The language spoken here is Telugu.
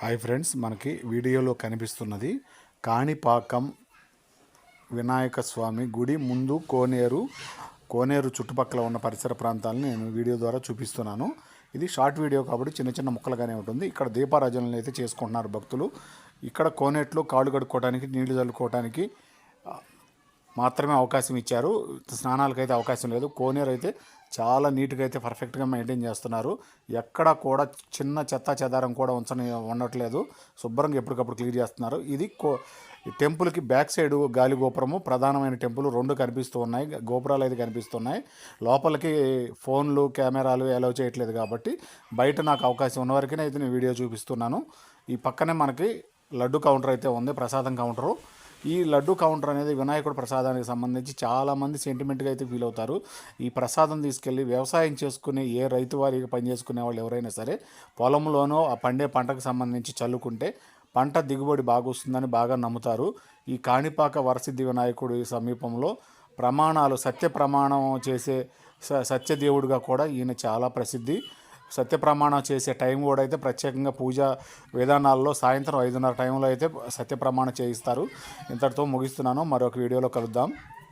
హాయ్ ఫ్రెండ్స్ మనకి వీడియోలో కనిపిస్తున్నది కాణిపాకం వినాయక స్వామి గుడి ముందు కోనేరు కోనేరు చుట్టుపక్కల ఉన్న పరిసర ప్రాంతాలను నేను వీడియో ద్వారా చూపిస్తున్నాను. ఇది షార్ట్ వీడియో కాబట్టి చిన్న చిన్న ముక్కలుగానే ఉంటుంది. ఇక్కడ దీపారాజనలు అయితే చేసుకుంటున్నారు భక్తులు. ఇక్కడ కోనేట్లో కాళ్ళు కడుక్కోవడానికి నీళ్ళు చల్లుకోవడానికి మాత్రమే అవకాశం ఇచ్చారు. స్నానాలకు అయితే అవకాశం లేదు. కోనేరు అయితే చాలా నీట్గా అయితే పర్ఫెక్ట్గా మెయింటైన్ చేస్తున్నారు. ఎక్కడ కూడా చిన్న చెత్త చెదారం కూడా ఉంచని ఉండట్లేదు. శుభ్రంగా ఎప్పటికప్పుడు క్లియర్ చేస్తున్నారు. ఇది కో టెంపుల్కి బ్యాక్ సైడ్ గాలి గోపురము. ప్రధానమైన టెంపుల్ రెండు కనిపిస్తూ ఉన్నాయి. గోపురాలు అయితే కనిపిస్తున్నాయి. లోపలికి ఫోన్లు కెమెరాలు అలౌ చేయట్లేదు కాబట్టి బయట నాకు అవకాశం ఉన్న వరకే అయితే నేను వీడియో చూపిస్తున్నాను. ఈ పక్కనే మనకి లడ్డు కౌంటర్ అయితే ఉంది. ప్రసాదం కౌంటరు. ఈ లడ్డు కౌంటర్ అనేది వినాయకుడు ప్రసాదానికి సంబంధించి చాలామంది సెంటిమెంట్గా అయితే ఫీల్ అవుతారు. ఈ ప్రసాదం తీసుకెళ్ళి వ్యవసాయం చేసుకునే ఏ రైతు వారికి పనిచేసుకునే వాళ్ళు ఎవరైనా సరే పొలంలోనో ఆ పండే పంటకు సంబంధించి చల్లుకుంటే పంట దిగుబడి బాగా వస్తుందని బాగా నమ్ముతారు. ఈ కాణిపాక వరసిద్ధి వినాయకుడి సమీపంలో ప్రమాణాలు సత్య ప్రమాణం చేసే స సత్యదేవుడిగా కూడా ఈయన చాలా ప్రసిద్ధి. సత్య ప్రమాణం చేసే టైం కూడా అయితే ప్రత్యేకంగా పూజ విధానాల్లో సాయంత్రం ఐదున్నర టైంలో అయితే సత్య ప్రమాణం చేయిస్తారు. ఇంతటితో ముగిస్తున్నాను. మరొక వీడియోలో కలుద్దాం.